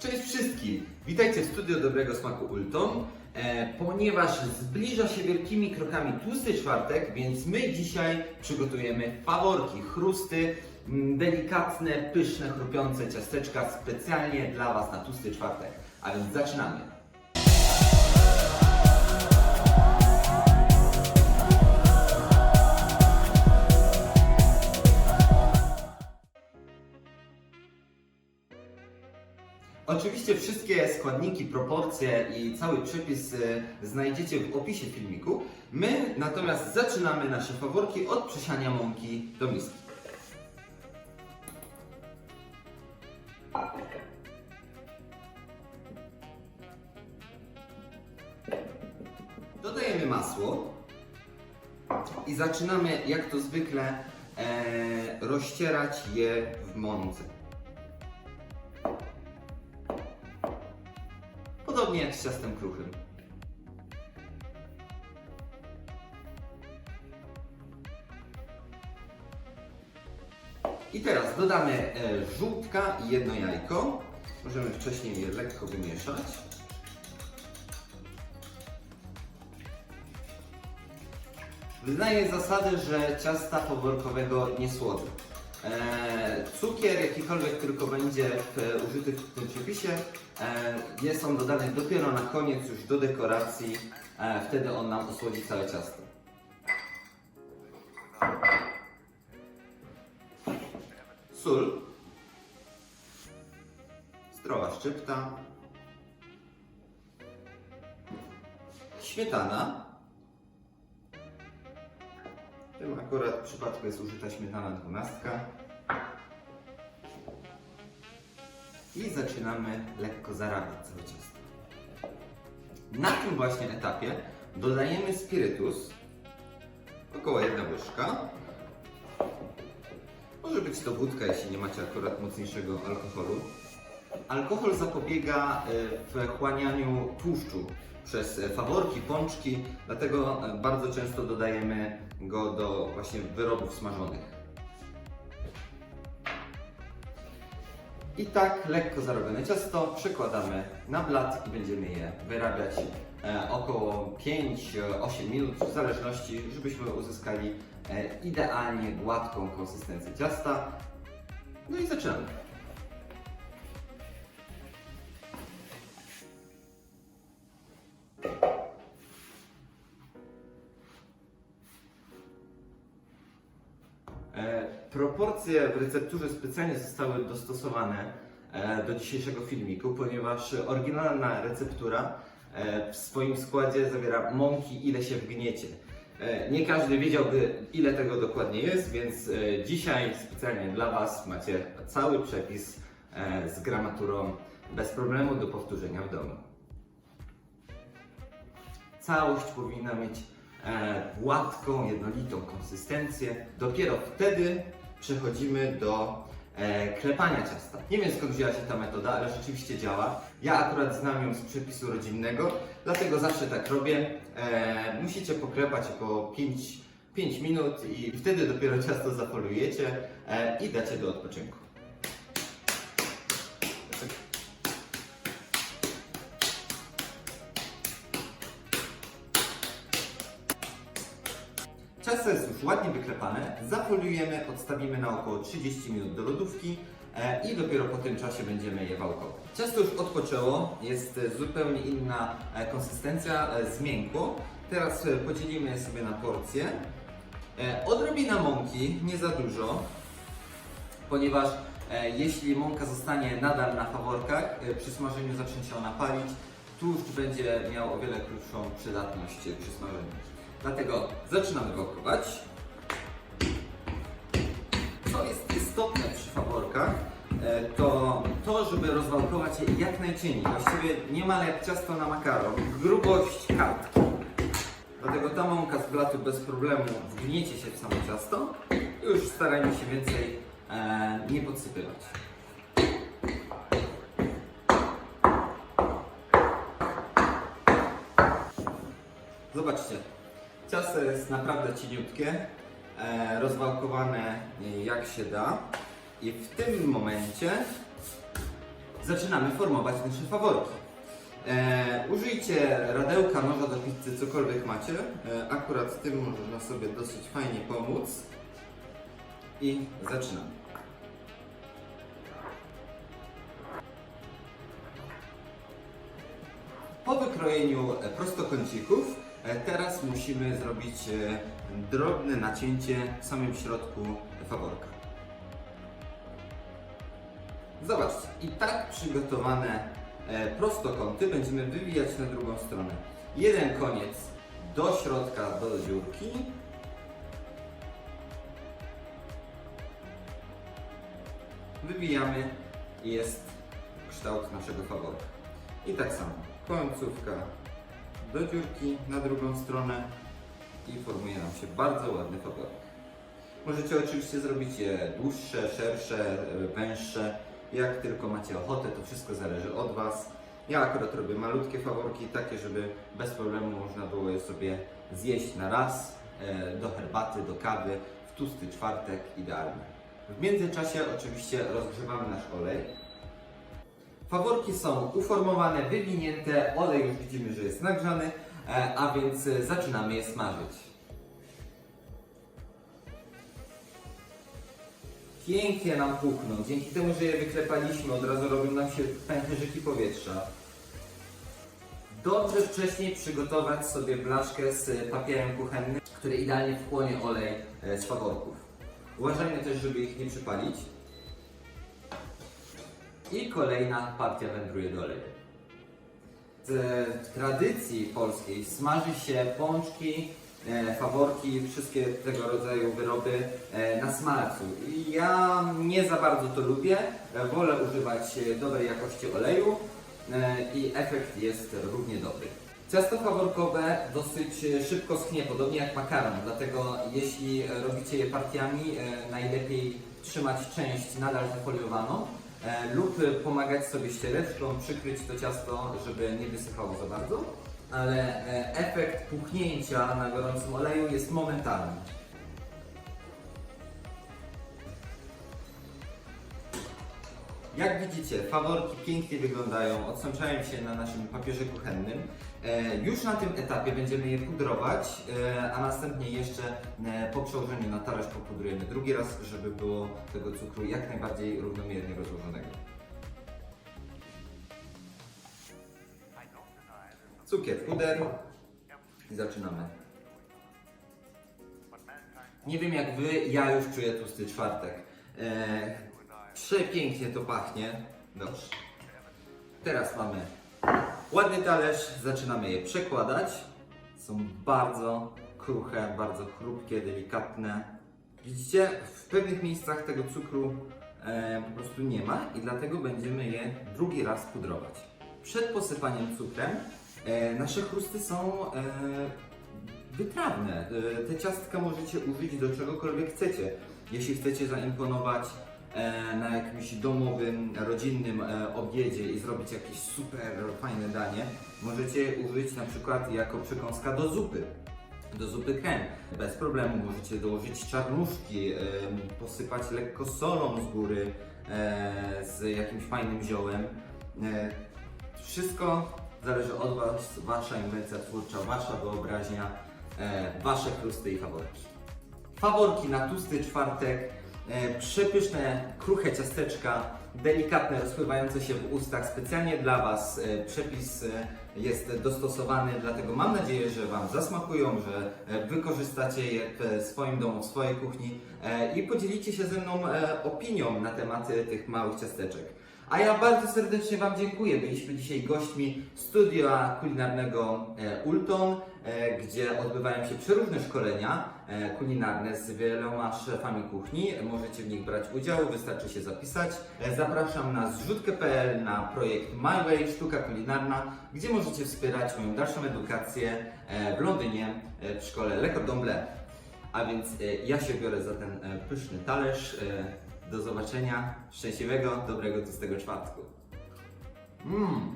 Cześć wszystkim! Witajcie w studio Dobrego Smaku Ulton. E, ponieważ zbliża się wielkimi krokami tłusty czwartek, więc my dzisiaj przygotujemy faworki, chrusty, mm, delikatne, pyszne, chrupiące ciasteczka specjalnie dla Was na tłusty czwartek. A więc zaczynamy! Składniki, proporcje i cały przepis e, znajdziecie w opisie filmiku. My natomiast zaczynamy nasze faworki od przesiania mąki do miski. Dodajemy masło i zaczynamy jak to zwykle e, rozcierać je w mące. Jak z ciastem kruchym. I teraz dodamy e, żółtka i jedno jajko. Możemy wcześniej je lekko wymieszać. Wyznaję zasadę, że ciasta faworkowego nie słodzę. E, cukier, jakikolwiek tylko będzie w, użyty w tym przepisie, e, jest on dodany dopiero na koniec, już do dekoracji. E, wtedy on nam osłodzi całe ciasto. Sól. Zdrowa szczypta. Śmietana. W tym akurat przypadku jest użyta śmietana dwunastka. I zaczynamy lekko zarabiać całe ciasto. Na tym właśnie etapie dodajemy spirytus, około jedna łyżka. Może być to wódka, jeśli nie macie akurat mocniejszego alkoholu. Alkohol zapobiega e, wchłanianiu tłuszczu przez e, faworki, pączki, dlatego e, bardzo często dodajemy go do właśnie wyrobów smażonych. I tak lekko zarobione ciasto przekładamy na blat i będziemy je wyrabiać e, około 5-8 minut, w zależności, żebyśmy uzyskali e, idealnie gładką konsystencję ciasta. No i zaczynamy. Proporcje w recepturze specjalnie zostały dostosowane e, do dzisiejszego filmiku, ponieważ oryginalna receptura e, w swoim składzie zawiera mąki, ile się wgniecie. E, Nie każdy wiedziałby, ile tego dokładnie jest, więc dzisiaj specjalnie dla Was macie cały przepis z gramaturą bez problemu do powtórzenia w domu. Całość powinna mieć gładką, jednolitą konsystencję. Dopiero wtedy przechodzimy do e, klepania ciasta. Nie wiem skąd wzięła się ta metoda, ale rzeczywiście działa. Ja akurat znam ją z przepisu rodzinnego, dlatego zawsze tak robię. E, musicie poklepać około 5, 5 minut i wtedy dopiero ciasto zafolujecie e, i dacie do odpoczynku. Ciasto jest ładnie wyklepane, zafoliujemy, odstawimy na około 30 minut do lodówki e, i dopiero po tym czasie będziemy je wałkować. Ciasto już odpoczęło, jest e, zupełnie inna e, konsystencja, zmiękło. Teraz podzielimy je sobie na porcje. Odrobina mąki, nie za dużo, ponieważ jeśli mąka zostanie nadal na faworkach, przy smażeniu zacznie się ona palić, tłuszcz będzie miał o wiele krótszą przydatność przy smażeniu. Dlatego zaczynamy wałkować. Co jest istotne przy faworkach, e, to to, żeby rozwałkować je jak najcieniej. Właściwie niemal jak ciasto na makaron. Grubość kartki. Dlatego ta mąka z blatu bez problemu wgniecie się w samo ciasto. Już starajmy się więcej e, nie podsypywać. Zobaczcie, ciasto jest naprawdę cieniutkie, rozwałkowane e, jak się da i w tym momencie zaczynamy formować nasze faworki. E, użyjcie radełka, noża do pizzy, cokolwiek macie. E, akurat z tym można sobie dosyć fajnie pomóc. I zaczynamy. Po wykrojeniu e, prostokącików e, teraz musimy zrobić e, drobne nacięcie w samym środku faworka. Zobaczcie, i tak przygotowane e, prostokąty będziemy wywijać na drugą stronę. Jeden koniec do środka, do dziurki. Wywijamy jest kształt naszego faworka. I tak samo, końcówka do dziurki na drugą stronę i formuje nam się bardzo ładny faworek. Możecie oczywiście zrobić je dłuższe, szersze, e, węższe, jak tylko macie ochotę, to wszystko zależy od Was. Ja akurat robię malutkie faworki, takie, żeby bez problemu można było je sobie zjeść na raz, e, do herbaty, do kawy, w tłusty czwartek, idealnie. W międzyczasie oczywiście rozgrzewamy nasz olej. Faworki są uformowane, wywinięte, olej już widzimy, że jest nagrzany, e, a więc e, zaczynamy je smażyć. Pięknie nam pukną. Dzięki temu, że je wyklepaliśmy, od razu robią nam się pęcherzyki powietrza. Dobrze wcześniej przygotować sobie blaszkę z papierem kuchennym, który idealnie wchłonie olej e, z faworków. Uważajmy też, żeby ich nie przypalić. I kolejna partia wędruje do oleju. W tradycji polskiej smaży się pączki, e, faworki, wszystkie tego rodzaju wyroby e, na smalcu. Ja nie za bardzo to lubię. Wolę używać dobrej jakości oleju e, i efekt jest równie dobry. Ciasto faworkowe dosyć szybko schnie, podobnie jak makaron, dlatego jeśli robicie je partiami, najlepiej trzymać część nadal zafoliowaną lub e, pomagać sobie ściereczką, przykryć to ciasto, żeby nie wysychało za bardzo, ale e, efekt puchnięcia na gorącym oleju jest momentalny. Jak widzicie, faworki pięknie wyglądają, odsączają się na naszym papierze kuchennym. E, Już na tym etapie będziemy je pudrować, e, a następnie jeszcze e, po przełożeniu na talerz popudrujemy drugi raz, żeby było tego cukru jak najbardziej równomiernie rozłożonego. Cukier, puder i zaczynamy. Nie wiem jak Wy, ja już czuję tłusty czwartek. Przepięknie to pachnie. Dobrze. Teraz mamy ładny talerz, zaczynamy je przekładać. Są bardzo kruche, bardzo chrupkie, delikatne. Widzicie, w pewnych miejscach tego cukru e, po prostu nie ma i dlatego będziemy je drugi raz pudrować. Przed posypaniem cukrem e, nasze chrusty są e, wytrawne. E, Te ciastka możecie użyć do czegokolwiek chcecie. Jeśli chcecie zaimponować na jakimś domowym, rodzinnym e, obiedzie i zrobić jakieś super fajne danie, możecie użyć na przykład jako przekąska do zupy. Do zupy krem. Bez problemu możecie dołożyć czarnuszki, e, posypać lekko solą z góry, e, z jakimś fajnym ziołem. E, wszystko zależy od Was, Wasza inwencja twórcza, Wasza wyobraźnia, e, Wasze chrusty i faworki. Faworki na tłusty czwartek, e, przepyszne, kruche ciasteczka, delikatne, rozpływające się w ustach. Specjalnie dla Was e, przepis e, jest dostosowany, dlatego mam nadzieję, że Wam zasmakują, że e, wykorzystacie je w swoim domu, w swojej kuchni e, i podzielicie się ze mną e, opinią na temat e, tych małych ciasteczek. A ja bardzo serdecznie Wam dziękuję. Byliśmy dzisiaj gośćmi studia kulinarnego e, Ulton, e, gdzie odbywają się przeróżne szkolenia e, kulinarne z wieloma szefami kuchni. Możecie w nich brać udział, wystarczy się zapisać. E, Zapraszam na zrzutkę.pl na projekt My Way Sztuka Kulinarna, gdzie możecie wspierać moją dalszą edukację e, w Londynie e, w szkole Le Cordon Bleu. A więc e, ja się biorę za ten e, pyszny talerz. E, Do zobaczenia. Szczęśliwego, dobrego, tłustego czwartku. Mmm.